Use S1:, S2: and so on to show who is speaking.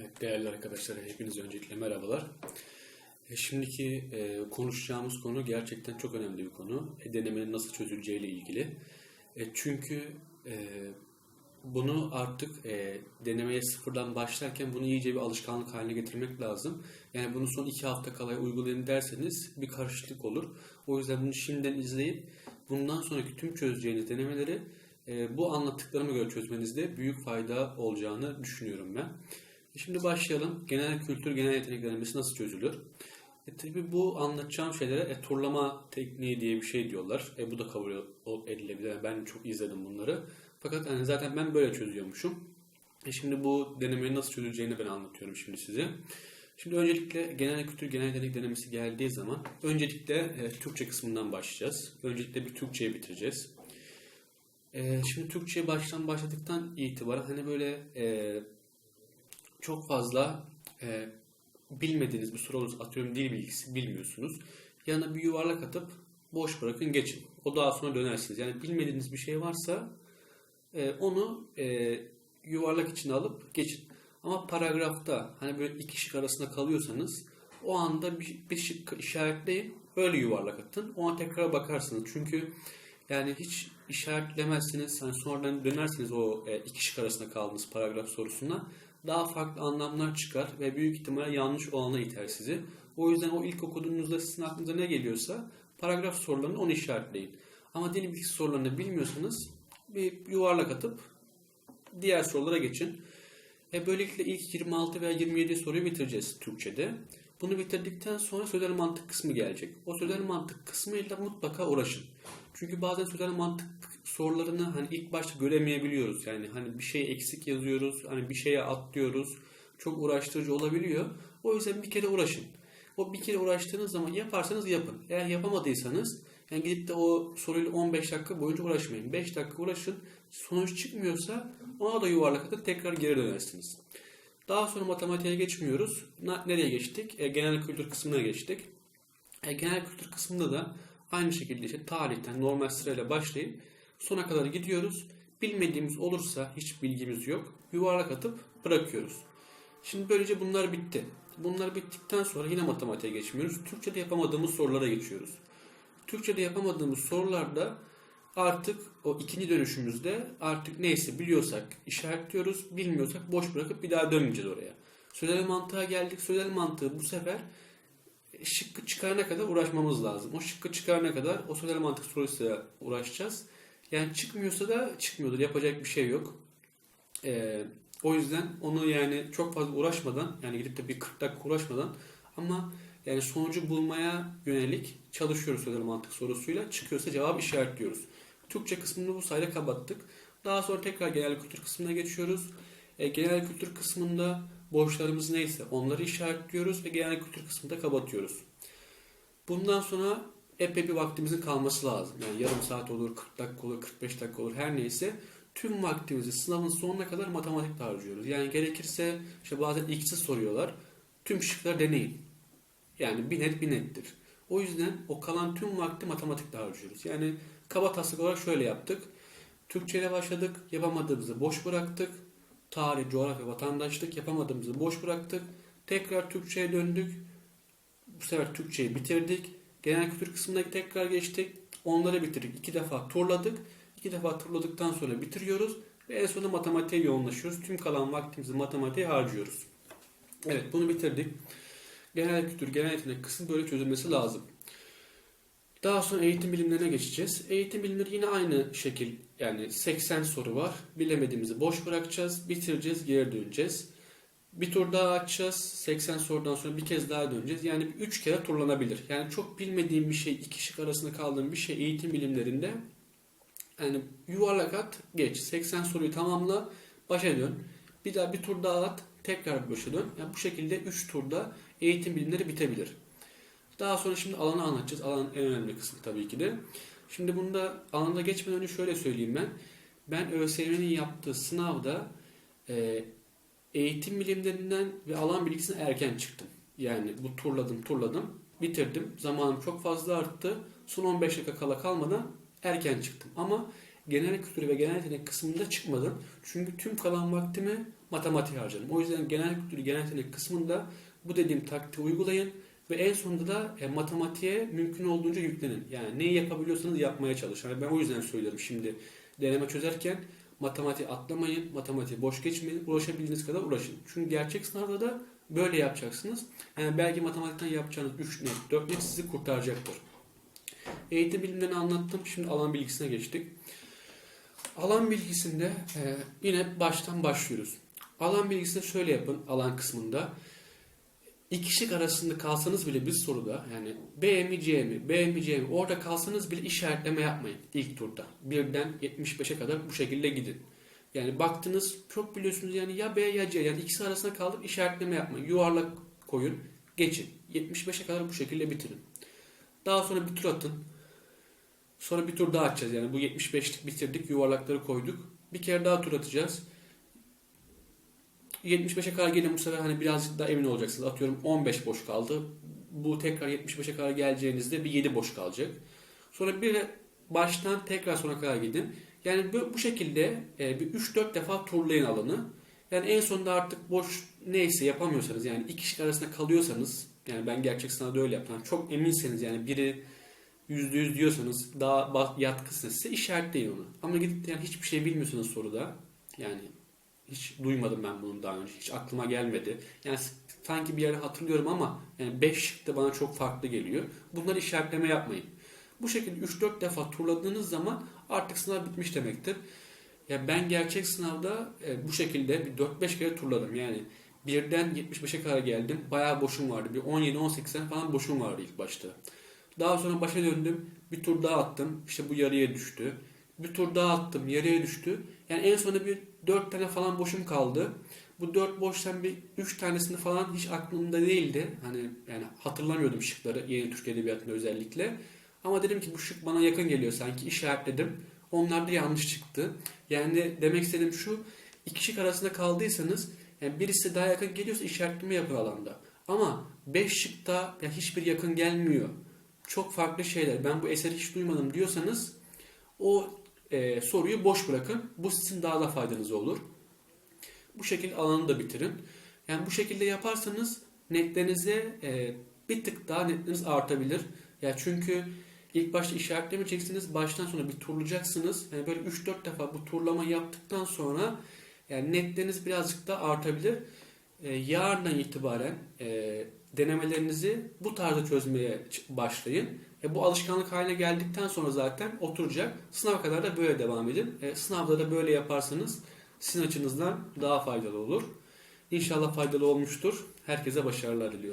S1: Evet, değerli arkadaşlar, hepinize öncelikle merhabalar. E, Şimdiki e, konuşacağımız konu gerçekten çok önemli bir konu. E, denemenin nasıl çözüleceği ile ilgili. E, çünkü e, bunu artık e, denemeye sıfırdan başlarken bunu iyice bir alışkanlık haline getirmek lazım. Yani bunu son iki hafta kala uygulayın derseniz bir karışıklık olur. O yüzden bunu şimdiden izleyip bundan sonraki tüm çözeceğiniz denemeleri e, bu anlattıklarıma göre çözmenizde büyük fayda olacağını düşünüyorum ben. Şimdi başlayalım. Genel kültür, genel yetenek denemesi nasıl çözülür? E tabi bu anlatacağım şeylere e, turlama tekniği diye bir şey diyorlar. E, bu da kabul edilebilir. Ben çok izledim bunları. Fakat yani zaten ben böyle çözüyormuşum. E şimdi bu denemenin nasıl çözüleceğini ben anlatıyorum şimdi size. Şimdi öncelikle genel kültür, genel yetenek denemesi geldiği zaman öncelikle e, Türkçe kısmından başlayacağız. Öncelikle bir Türkçeyi bitireceğiz. E, şimdi Türkçe'ye baştan başladıktan itibaren hani böyle e, çok fazla e, bilmediğiniz bir soru olursa atıyorum dil bilgisi bilmiyorsunuz. Yanına bir yuvarlak atıp boş bırakın geçin. O daha sonra dönersiniz. Yani bilmediğiniz bir şey varsa e, onu e, yuvarlak içine alıp geçin. Ama paragrafta hani böyle iki şık arasında kalıyorsanız o anda bir, bir şık işaretleyin öyle yuvarlak atın. Ona tekrar bakarsınız. Çünkü yani hiç işaretlemezsiniz. Hani sonradan dönersiniz o e, iki şık arasında kaldığınız paragraf sorusuna daha farklı anlamlar çıkar ve büyük ihtimalle yanlış olana iter sizi. O yüzden o ilk okuduğunuzda sizin aklınıza ne geliyorsa paragraf sorularını onu işaretleyin. Ama dil bilgisi sorularını bilmiyorsanız bir yuvarlak atıp diğer sorulara geçin. E böylelikle ilk 26 veya 27 soruyu bitireceğiz Türkçe'de. Bunu bitirdikten sonra sözel mantık kısmı gelecek. O sözel mantık kısmıyla mutlaka uğraşın. Çünkü bazen sözel mantık sorularını hani ilk başta göremeyebiliyoruz. Yani hani bir şey eksik yazıyoruz, hani bir şeye atlıyoruz. Çok uğraştırıcı olabiliyor. O yüzden bir kere uğraşın. O bir kere uğraştığınız zaman yaparsanız yapın. Eğer yapamadıysanız yani gidip de o soruyla 15 dakika boyunca uğraşmayın. 5 dakika uğraşın. Sonuç çıkmıyorsa ona da yuvarlak atıp tekrar geri dönersiniz. Daha sonra matematiğe geçmiyoruz. Nereye geçtik? E, genel kültür kısmına geçtik. E, genel kültür kısmında da aynı şekilde işte tarihten normal sırayla başlayıp sona kadar gidiyoruz. Bilmediğimiz olursa hiç bilgimiz yok. Yuvarlak atıp bırakıyoruz. Şimdi böylece bunlar bitti. Bunlar bittikten sonra yine matematiğe geçmiyoruz. Türkçe'de yapamadığımız sorulara geçiyoruz. Türkçe'de yapamadığımız sorularda artık o ikinci dönüşümüzde artık neyse biliyorsak işaretliyoruz, bilmiyorsak boş bırakıp bir daha dönmeyeceğiz oraya. Sözel mantığa geldik. Sözel mantığı bu sefer şıkkı çıkarana kadar uğraşmamız lazım. O şıkkı çıkarana kadar o sözel mantık sorusuyla uğraşacağız. Yani çıkmıyorsa da çıkmıyordur. Yapacak bir şey yok. Ee, o yüzden onu yani çok fazla uğraşmadan yani gidip de bir 40 dakika uğraşmadan ama yani sonucu bulmaya yönelik çalışıyoruz sözel mantık sorusuyla. Çıkıyorsa cevap işaretliyoruz. Türkçe kısmını bu sayede kapattık. Daha sonra tekrar genel kültür kısmına geçiyoruz. E, genel kültür kısmında borçlarımız neyse onları işaretliyoruz ve genel kültür kısmında kapatıyoruz. Bundan sonra epey bir vaktimizin kalması lazım. Yani yarım saat olur, 40 dakika olur, 45 dakika olur her neyse. Tüm vaktimizi sınavın sonuna kadar matematikte harcıyoruz. Yani gerekirse işte bazen x'i soruyorlar. Tüm şıkları deneyin. Yani bir net bir nettir. O yüzden o kalan tüm vakti matematikte harcıyoruz. Yani kaba taslak olarak şöyle yaptık. Türkçe ile başladık. Yapamadığımızı boş bıraktık. Tarih, coğrafya, vatandaşlık yapamadığımızı boş bıraktık. Tekrar Türkçe'ye döndük. Bu sefer Türkçeyi bitirdik. Genel kültür kısmına tekrar geçtik. Onları bitirdik. İki defa turladık. İki defa turladıktan sonra bitiriyoruz. Ve en sonunda matematiğe yoğunlaşıyoruz. Tüm kalan vaktimizi matematiğe harcıyoruz. Evet bunu bitirdik. Genel kültür, genel yetenek kısmı böyle çözülmesi lazım. Daha sonra eğitim bilimlerine geçeceğiz. Eğitim bilimleri yine aynı şekil yani 80 soru var. Bilemediğimizi boş bırakacağız, bitireceğiz, geri döneceğiz. Bir tur daha açacağız. 80 sorudan sonra bir kez daha döneceğiz. Yani 3 kere turlanabilir. Yani çok bilmediğim bir şey, iki şık arasında kaldığım bir şey eğitim bilimlerinde yani yuvarlak at, geç. 80 soruyu tamamla, başa dön. Bir daha bir tur daha at, tekrar başa dön. Yani bu şekilde 3 turda eğitim bilimleri bitebilir. Daha sonra şimdi alanı anlatacağız. Alanın en önemli kısmı tabii ki de. Şimdi bunda alanda geçmeden önce şöyle söyleyeyim ben. Ben ÖSYM'nin yaptığı sınavda e, eğitim bilimlerinden ve alan bilgisinden erken çıktım. Yani bu turladım turladım bitirdim. Zamanım çok fazla arttı. Son 15 dakika kala kalmadan erken çıktım. Ama genel kültür ve genel yetenek kısmında çıkmadım. Çünkü tüm kalan vaktimi matematiğe harcadım. O yüzden genel kültür, genel yetenek kısmında bu dediğim taktiği uygulayın ve en sonunda da e, matematiğe mümkün olduğunca yüklenin. Yani neyi yapabiliyorsanız yapmaya çalışın. Yani ben o yüzden söylüyorum şimdi deneme çözerken matematiği atlamayın, matematiği boş geçmeyin, ulaşabildiğiniz kadar uğraşın. Çünkü gerçek sınavda da böyle yapacaksınız. Yani belki matematikten yapacağınız 3 net, 4 net sizi kurtaracaktır. Eğitim bilimlerini anlattım. Şimdi alan bilgisine geçtik. Alan bilgisinde e, yine baştan başlıyoruz. Alan bilgisinde şöyle yapın alan kısmında. İki şık arasında kalsanız bile bir soruda yani B mi C mi B mi C mi orada kalsanız bile işaretleme yapmayın ilk turda. Birden 75'e kadar bu şekilde gidin. Yani baktınız çok biliyorsunuz yani ya B ya C yani ikisi arasında kalıp işaretleme yapmayın. Yuvarlak koyun geçin. 75'e kadar bu şekilde bitirin. Daha sonra bir tur atın. Sonra bir tur daha atacağız. Yani bu 75'lik bitirdik. Yuvarlakları koyduk. Bir kere daha tur atacağız. 75'e kadar gelin bu sefer hani birazcık daha emin olacaksınız. Atıyorum 15 boş kaldı. Bu tekrar 75'e kadar geleceğinizde bir 7 boş kalacak. Sonra bir baştan tekrar sona kadar gidin. Yani bu, bu şekilde e, bir 3-4 defa turlayın alanı. Yani en sonunda artık boş neyse yapamıyorsanız yani iki kişi arasında kalıyorsanız yani ben gerçek sınavda öyle yaptım. Çok eminseniz yani biri %100 diyorsanız daha yatkınsınız size işaretleyin onu. Ama gidip yani hiçbir şey bilmiyorsanız soruda yani hiç duymadım ben bunu daha önce. Hiç aklıma gelmedi. Yani sanki bir yere hatırlıyorum ama yani 5 şık da bana çok farklı geliyor. Bunları işaretleme yapmayın. Bu şekilde 3-4 defa turladığınız zaman artık sınav bitmiş demektir. Ya ben gerçek sınavda e, bu şekilde bir 4-5 kere turladım. Yani birden 75'e kadar geldim. Bayağı boşum vardı. Bir 17-18 sene falan boşum vardı ilk başta. Daha sonra başa döndüm. Bir tur daha attım. İşte bu yarıya düştü. Bir tur daha attım. Yarıya düştü. Yani en sonunda bir 4 tane falan boşum kaldı. Bu 4 boştan bir 3 tanesini falan hiç aklımda değildi. Hani yani hatırlamıyordum şıkları yeni Türk Edebiyatı'nda özellikle. Ama dedim ki bu şık bana yakın geliyor sanki işaretledim. Onlar da yanlış çıktı. Yani demek istediğim şu iki şık arasında kaldıysanız yani birisi daha yakın geliyorsa işaretleme yapın alanda. Ama 5 şıkta yani hiçbir yakın gelmiyor. Çok farklı şeyler. Ben bu eseri hiç duymadım diyorsanız o e, soruyu boş bırakın. Bu sizin daha da faydanız olur. Bu şekilde alanı da bitirin. Yani bu şekilde yaparsanız netlerinize e, bir tık daha netleriniz artabilir. Ya çünkü ilk başta işaretlemeyeceksiniz. Baştan sonra bir turlayacaksınız. Yani böyle 3-4 defa bu turlama yaptıktan sonra yani netleriniz birazcık da artabilir. E, yarından itibaren e, denemelerinizi bu tarzda çözmeye başlayın. E, bu alışkanlık haline geldikten sonra zaten oturacak. Sınava kadar da böyle devam edin. E, sınavda da böyle yaparsanız sizin açınızdan daha faydalı olur. İnşallah faydalı olmuştur. Herkese başarılar diliyorum.